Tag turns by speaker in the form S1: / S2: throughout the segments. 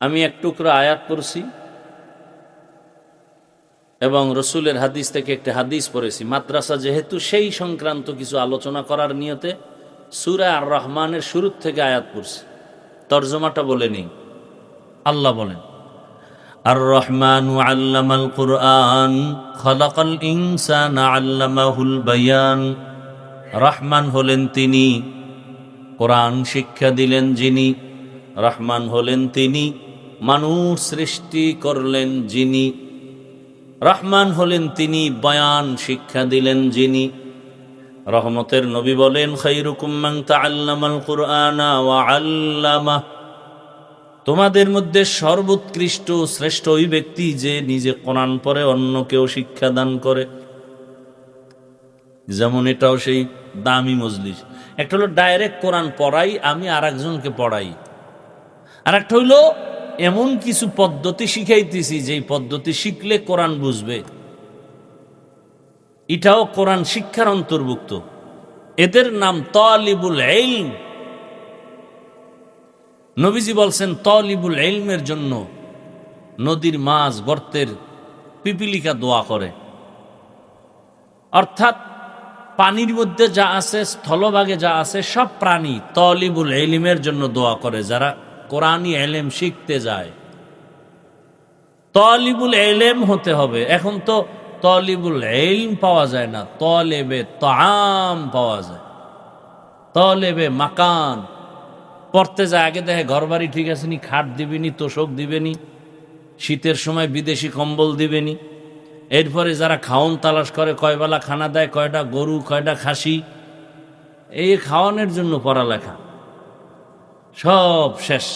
S1: আমি এক টুকরো আয়াত পড়ছি এবং রসুলের হাদিস থেকে একটি হাদিস পড়েছি। মাদ্রাসা যেহেতু সেই সংক্রান্ত কিছু আলোচনা করার নিয়তে সুরা আর রহমানের শুরুর থেকে আয়াত পড়ছি। তর্জমাটা বলে নিই। আল্লাহ বলেন আর রহমান আল্লামাল কুরআন, খলাকাল ইনসান আল্লামাহুল বায়ান। রহমান হলেন তিনি, কোরআন শিক্ষা দিলেন যিনি। রহমান হলেন তিনি মানুষ সৃষ্টি করলেন যিনি, রহমান হলেন তিনি, বয়ান শিক্ষা দিলেন যিনি। রহমতের নবী বলেন আল্লামা। তোমাদের মধ্যে সর্বোৎকৃষ্ট, শ্রেষ্ঠ ওই ব্যক্তি যে নিজে কোরআন পড়ে অন্যকেও শিক্ষা দান করে। যেমন এটাও সেই দামি মজলিস। একটা হলো, ডাইরেক্ট কোরআন পড়াই, আমি আর একজনকে পড়াই। আর একটা হইল এমন কিছু পদ্ধতি শিখাইতেছি, যেই পদ্ধতি শিখলে কোরআন বুঝবে। এটাও কোরআন শিক্ষার অন্তর্ভুক্ত। এদের নাম তলিবুল এলম নবীজি বলছেন, তলিবুল এলমের জন্য নদীর মাছ, গর্তের পিপিলিকা দোয়া করে। অর্থাৎ পানির মধ্যে যা আছে, স্থলভাগে যা আছে, সব প্রাণী তলিবুল এলিমের জন্য দোয়া করে। যারা কোরআনই এলেম শিখতে যায়। তলিবুল এলেম হতে হবে। এখন তো তলিবুল এলম পাওয়া যায় না, তলেবে তাম পাওয়া যায়। তলেবে মাকান। পড়তে যায়, আগে দেখে ঘর বাড়ি ঠিক আছে নি, খাট দিবেনি তোষক দিবেনি শীতের সময় বিদেশি কম্বল দিবেনি এরপরে যারা খাওন তালাশ করে, কয়বেলা খানা দেয়, কয়টা গরু, কয়টা খাসি, এই খাওয়ানোর জন্য পড়ালেখা। সব শেষ।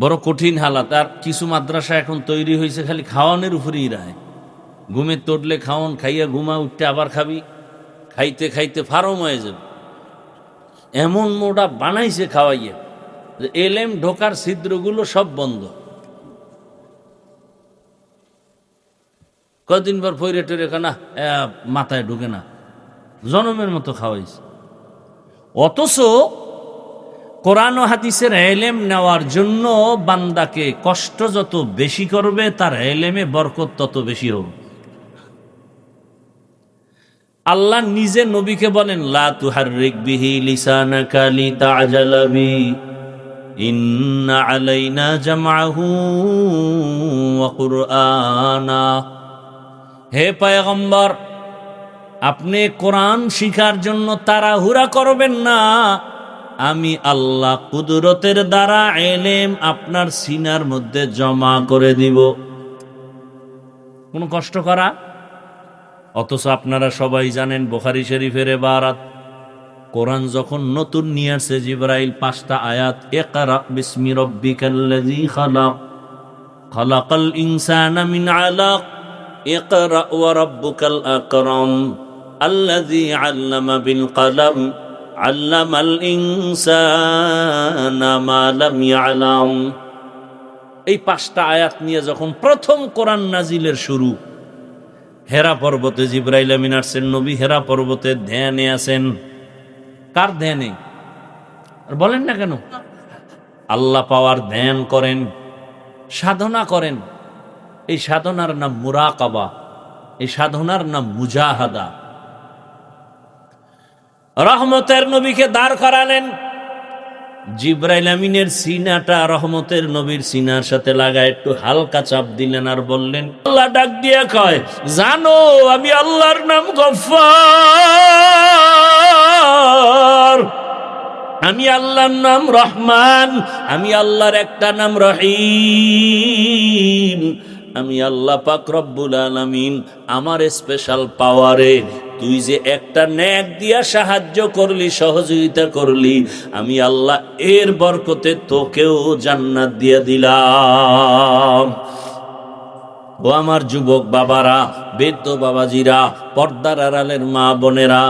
S1: বড় কঠিন হালাত। আর কিছু মাদ্রাসা এখন তৈরি হয়েছে, খালি খাওয়ানোর উপরেই রায়। ঘুমে তোটলে খাওয়ান খাইয়া ঘুমা উঠতে আবার খাবি। খাইতে খাইতে ফার্ম হয়ে যাবে। এমন মোটা বানাইছে খাওয়াইয়া যে এলেম ঢোকার ছিদ্রগুলো সব বন্ধ। কদিন পর ফইরে টইরে না মাথায় ঢুকে না। জনমের মতো খাওয়াইছে। অথচ কোরআন হাদিসের এলেম নেওয়ার জন্য বান্দাকে কষ্ট যত বেশি করবে, তার এলেমে বরকত তত বেশি হবে। আল্লাহ নিজে নবীকে বলেন, লা আলাইনা হে পয়গম্বর আপনি কোরআন শিখার জন্য তাড়াহুড়া করবেন না। আমি আল্লাহ কুদরতের দ্বারা এলেম আপনার সিনার মধ্যে জমা করে দিব। কোনো কষ্ট করা? অথচ আপনারা সবাই জানেন বোখারি শরীফের বারাত কোরআন যখন নতুন নিয়ে আসছে জিব্রাইল, পাঁচটা আয়াত, ইকরা বিসমি রব্বিকাল্লাযী খালাক খালাকাল ইনসানা মিন আলাক। ইকরা ওয়া রাব্বুকাল আল্লাযী আল্লামা বিল কলম আল্লামাল ইনসানা মা লাম এই পাঁচটা আয়াত নিয়ে যখন প্রথম কোরআন নাজিলের শুরু, হেরা পর্বতে জিব্রাইল আসছেন, নবী হেরা পর্বতে ধ্যানে আছেন। কার ধ্যানে? আর বলেন না কেন? আল্লাহ পাওয়ার ধ্যান করেন, সাধনা করেন। এই সাধনার নাম মুরাকাবা, এই সাধনার নাম মুজাহাদা। রহমতের নবীকে দাঁড় করালেন। জিব্রাইল আমিনের সিনাটা রহমতের নবীর সিনার সাথে লাগা একটু হালকা চাপ দিলেন আর বললেন, আল্লাহ ডাক দিয়ে কয়, জানো, আমি আল্লাহর নাম গফার আমি আল্লাহর নাম রহমান। আমি আল্লাহর একটা নাম রহিম। আমি আল্লাহ পাক রব্বুল আলামিন আমার স্পেশাল পাওয়ারে তুই যে একটা ন্যাক দিয়া সাহায্য করলি, সহযোগিতা করলি, আমি আল্লাহ এর বরকতে তোকেও জান্নাত দিয়া দিলাম। ও আমার যুবক বাবারা বেদ বাবাজিরা পর্দার আড়ালের মা বোনেরা,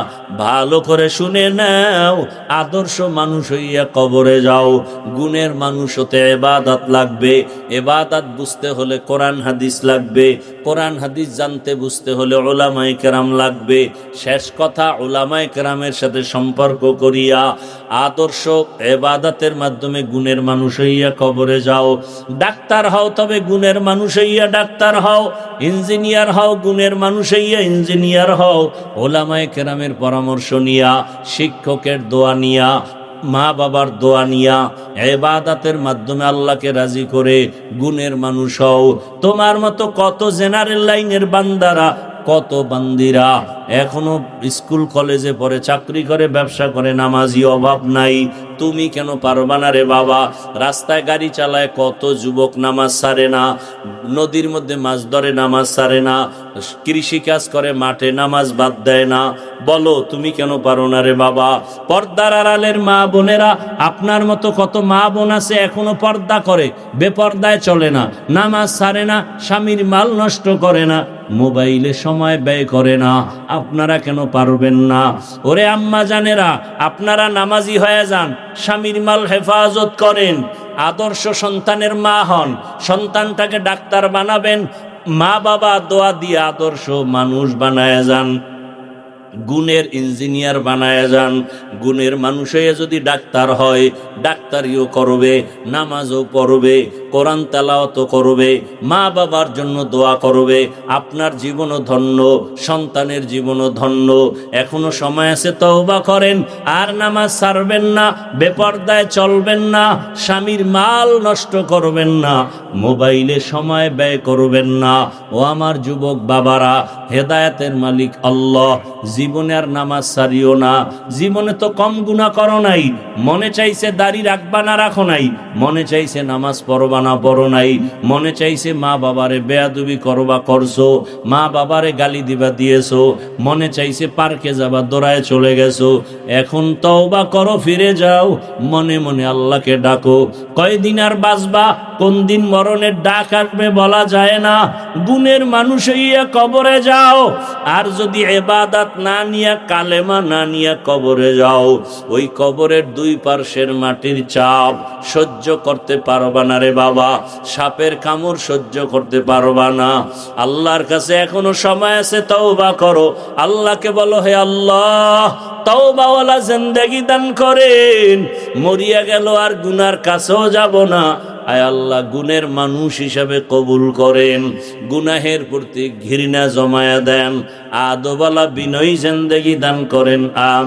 S1: ভালো করে শুনে নাও, আদর্শ মানুষ হইয়া কবরে যাও, গুণের মানুষ হতে এবাদাত লাগবে, এবাদাত বুঝতে হলে কোরআন হাদিস লাগবে, কোরআন হাদিস জানতে বুঝতে হলে ওলামাই কেরাম লাগবে, শেষ কথা ওলামাই কেরামের সাথে সম্পর্ক করিয়া, আদর্শ এবাদাতের মাধ্যমে গুণের মানুষ হইয়া কবরে যাও, ডাক্তার হও তবে গুণের মানুষ হইয়া ডাক্তার হও, ইঞ্জিনিয়ার হও, গুণের মানুষ হইয়া ইঞ্জিনিয়ার হও, ওলামায় কেরামের পরামর্শ নিয়া, শিক্ষকের দোয়া নিয়া, মা বাবার দোয়া নিয়া, এবাদাতের মাধ্যমে আল্লাহকে রাজি করে গুণের মানুষ হও। তোমার মতো কত জেনারেল লাইনের বান্দারা কত বান্দিরা? এখনও স্কুল, কলেজে পড়ে, চাকরি করে, ব্যবসা করে, নামাজি অভাব নাই। তুমি কেন পারবা না রে বাবা? রাস্তায় গাড়ি চালায় কত যুবক নামাজ সারে না, নদীর মধ্যে মাছ ধরে নামাজ সারে না কৃষি কাজ করে, মাঠে নামাজ বাদ দেয় না। বলো, তুমি কেন পারো না রে বাবা? পর্দার আড়ালের মা বোনেরা, আপনার মতো কত মা বোন আছে এখনও পর্দা করে, বেপর্দায় চলে না, নামাজ সারে না, স্বামীর মাল নষ্ট করে না। মোবাইলে সময় ব্যয় করে না, আপনারা কেন পারবেন না? ওরে আম্মা জানেরা, আপনারা নামাজি হয়ে যান, স্বামীর মাল হেফাজত করেন, আদর্শ সন্তানের মা হন, সন্তানটাকে ডাক্তার বানাবেন, মা বাবা দোয়া দিয়ে আদর্শ মানুষ বানায় যান, গুণের ইঞ্জিনিয়ার বানায় যান, গুণের মানুষে যদি ডাক্তার হয়, ডাক্তারিও করবে, নামাজও পড়বে কোরআন তালাওয়াত করবে, মা বাবার জন্য দোয়া করবে, আপনার জীবনও ধন্য, সন্তানের জীবনও ধন্য। এখনও সময় আছে তওবা করেন, আর নামাজ ছাড়বেন না, বেপর্দায় চলবেন না, স্বামীর মাল নষ্ট করবেন না, মোবাইলে সময় ব্যয় করবেন না। ও আমার যুবক বাবারা, হেদায়েতের মালিক আল্লাহ, জীবনে আর নামাজ সারিও না। জীবনে তো কম গুণা করো নাই, মনে চাইছে দাড়ি রাখবা না রাখো নাই, মনে চাইছে নামাজ পড়বা না পড়ো নাই। মনে চাইছে মা বাবারে বেয়াদুবি করবা, করছ। মা বাবারে গালি দিবা, দিয়েছ। মনে চাইছে পার্কে যাবা, দোড়ায় চলে গেছো। এখন তওবা করো, ফিরে যাও। মনে মনে আল্লাহকে ডাকো। কয়দিন আর বাঁচবা? কোন দিন মরণের ডাক আসবে বলা যায় না। গুণের মানুষ হইয়া কবরে যাও। আর যদি এবাদাত না নিয়া, কালেমা না নিয়া কবরে যাও, ওই কবরের দুই পার্শ্বের মাটির চাপ সহ্য করতে পারবা না রে বাবা, সাপের কামড় সহ্য করতে পারবা না। আল্লাহর কাছে এখনও সময় আছে, তওবা করো। আল্লাহকে বলো, হে আল্লাহ, তওবাওয়ালা জিন্দেগি দান করেন। মরিয়া গেল আর গুনার কাছেও যাব না। আয় আল্লাহ, গুণের মানুষ হিসাবে কবুল করেন। গুনাহের প্রতি ঘৃণা জমায়া দেন। আদবালা বিনয়ী জিন্দেগি দান করেন আমি